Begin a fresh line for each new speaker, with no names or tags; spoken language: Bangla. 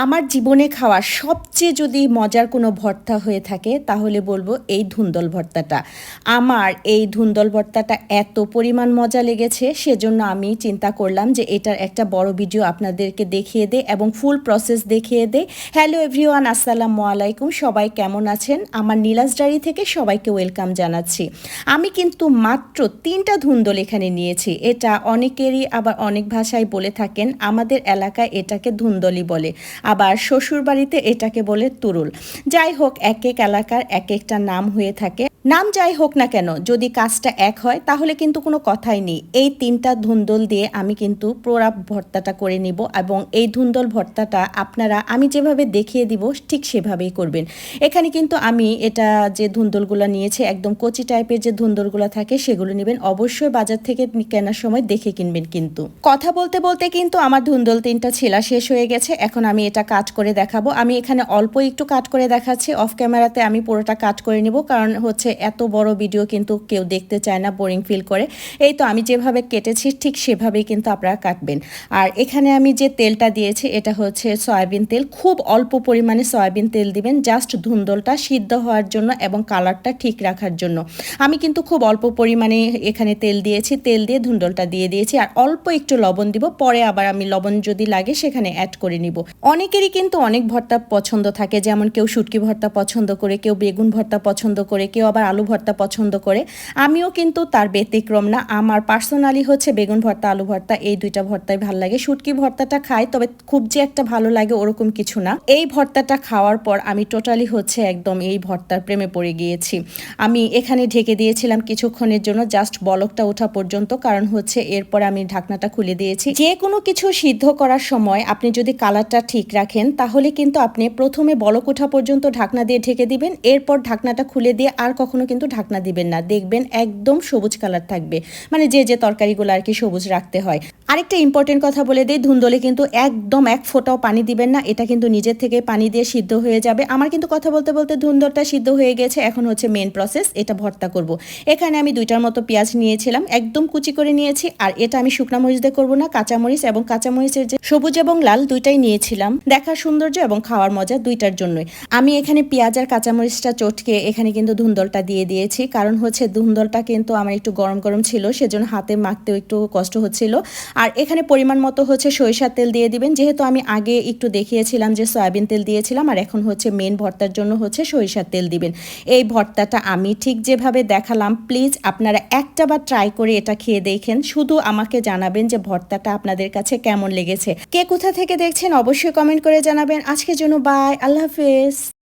আমার জীবনে খাওয়া সবচেয়ে যদি মজার কোনো ভর্তা হয়ে থাকে, তাহলে বলব এই ধুন্দল ভর্তাটা। আমার এই ধুন্দল ভর্তাটা এত পরিমাণ মজা লেগেছে, সেজন্য আমি চিন্তা করলাম যে এটার একটা বড় ভিডিও আপনাদেরকে দেখিয়ে দে এবং ফুল প্রসেস দেখিয়ে দে। হ্যালো এভরিওয়ান আসসালামু আলাইকুম, সবাই কেমন আছেন? আমার নীলাস ডায়েরি থেকে সবাইকে ওয়েলকাম জানাচ্ছি। আমি কিন্তু মাত্র তিনটা ধুন্দল এখানে নিয়েছি। এটা অনেকেরই আবার অনেক ভাষায় বলে থাকেন, আমাদের এলাকায় এটাকে ধুন্দলি বলে। আবার শ্বশুরবাড়িতে এটাকে বলে তুরুল। যাই হোক এক এক এলাকার এক একটা নাম হয়ে থাকে। নাম যাই হোক না কেন, যদি কাজটা এক হয়, তাহলে কিন্তু কোনো কথাই নেই। এই তিনটা ধুন্দল দিয়ে আমি কিন্তু প্রোরাপ ভর্তাটা করে নিব এবং এই ধুন্দল ভর্তাটা আপনারা আমি যেভাবে দেখিয়ে দিব, ঠিক সেভাবেই করবেন। এখানে কিন্তু আমি এটা যে ধুন্দলগুলো নিয়েছি, একদম কচি টাইপের যে ধুন্দলগুলো থাকে, সেগুলো নেবেন। অবশ্যই বাজার থেকে কেনার সময় দেখে কিনবেন কিন্তু। কথা বলতে বলতে কিন্তু আমার ধুন্দল তিনটা ছেলা শেষ হয়ে গেছে। এখন আমি এটা কাট করে দেখাবো। আমি এখানে অল্প একটু কাট করে দেখাচ্ছি। অফ ক্যামেরাতে আমি পুরোটা কাট করে নিব, কারণ হচ্ছে এত বড় ভিডিও কিন্তু কেউ দেখতে চায় না বোরিং ফিল করে। এই তো আমি যেভাবে কেটেছি, ঠিক সেভাবেই কিন্তু আপনারা কাটবেন। আর এখানে আমি যে তেলটা দিয়েছি, এটা হচ্ছে সয়াবিন তেল। খুব অল্প পরিমাণে সয়াবিন তেল দিবেন জাস্ট ধুন্দলটা সিদ্ধ হওয়ার জন্য এবং কালারটা ঠিক রাখার জন্য। আমি কিন্তু খুব অল্প পরিমাণে এখানে তেল দিয়েছি, তেল দিয়ে ধুন্দলটা দিয়ে দিয়েছি। আর অল্প একটু লবণ দিব, পরে আবার আমি লবণ যদি লাগে সেখানে অ্যাড করে নিব। অনেকেরই কিন্তু অনেক ভর্তা পছন্দ থাকে, যেমন কেউ শুটকি ভর্তা পছন্দ করে, কেউ বেগুন ভর্তা পছন্দ করে, কেউ আবার আলু ভর্তা পছন্দ করে, আমিও কিন্তু তার ব্যতিক্রম না। আমার পার্সোনালি হচ্ছে বেগুন ভর্তা, আলু ভর্তা, এই দুইটা ভর্তাই ভালো লাগে। শুটকি ভর্তাটা খাই, তবে খুব যে একটা ভালো লাগে ওরকম কিছু না। এই ভর্তাটা খাওয়ার পর আমি টোটালি হচ্ছে একদম এই ভর্তার প্রেমে পড়ে গিয়েছি। আমি এখানে ঢেকে দিয়েছিলাম কিছুক্ষণের জন্য জাস্ট বলকটা ওঠা পর্যন্ত, কারণ হচ্ছে এরপর আমি ঢাকনাটা খুলে দিয়েছি। যে কোনো কিছু সিদ্ধ করার সময় আপনি যদি কালারটা ঠিক রাখেন, তাহলে কিন্তু আপনি প্রথমে বলক ওঠা পর্যন্ত ঢাকনা দিয়ে ঢেকে দিবেন। এরপর ঢাকনাটা খুলে দিয়ে আর কখনো কিন্তু ঢাকনা দিবেন না। দেখবেন একদম সবুজ কালার থাকবে। মানে যে যে তরকারিগুলো আর কি সবুজ রাখতে হয়। আরেকটা ইম্পর্টেন্ট কথা বলে দিই, ধুন্দলে কিন্তু একদম এক ফোঁটাও পানি দিবেন না, এটা কিন্তু নিজের থেকে পানি দিয়ে সিদ্ধ হয়ে যাবে। আমার কিন্তু কথা বলতে বলতে ধুন্দরটা সিদ্ধ হয়ে গেছে, এখন হচ্ছে মেন প্রসেস এটা ভর্তা করব। এখানে আমি দুইটার মতো পেঁয়াজ নিয়েছিলাম, একদম কুচি করে নিয়েছি, আর এটা আমি শুকনা মরিচ দিয়ে করব না কাঁচামরিচ এবং কাঁচামরিচের যে সবুজ এবং লাল দুইটাই নিয়েছিলাম, দেখার সৌন্দর্য এবং খাওয়ার মজা দুইটার জন্যই। আমি এখানে পেঁয়াজ আর কাঁচামরিচটা চটকে এখানে কিন্তু ধুন্দলটা দিয়ে দিয়েছি, কারণ হচ্ছে ধুন্দলটা কিন্তু আমার একটু গরম গরম ছিল, সেজন্য হাতে মাখতেও একটু কষ্ট হচ্ছিল। আর এখানে পরিমাণ মতো হচ্ছে সরিষার তেল দিয়ে দিবেন। যেহেতু আমি আগে একটু দেখিয়েছিলাম যে সয়াবিন তেল দিয়েছিলাম, আর এখন হচ্ছে মেন ভর্তার জন্য হচ্ছে সরিষার তেল দিবেন। এই ভর্তাটা আমি ঠিক যেভাবে দেখালাম প্লিজ আপনারা একটা বার ট্রাই করে এটা খেয়ে দেখেন। শুধু আমাকে জানাবেন যে ভর্তাটা আপনাদের কাছে কেমন লেগেছে। কে কোথা থেকে দেখছেন অবশ্যই কমেন্ট করে জানাবেন। আজকের জন্য বাই আল্লাহ হাফেজ।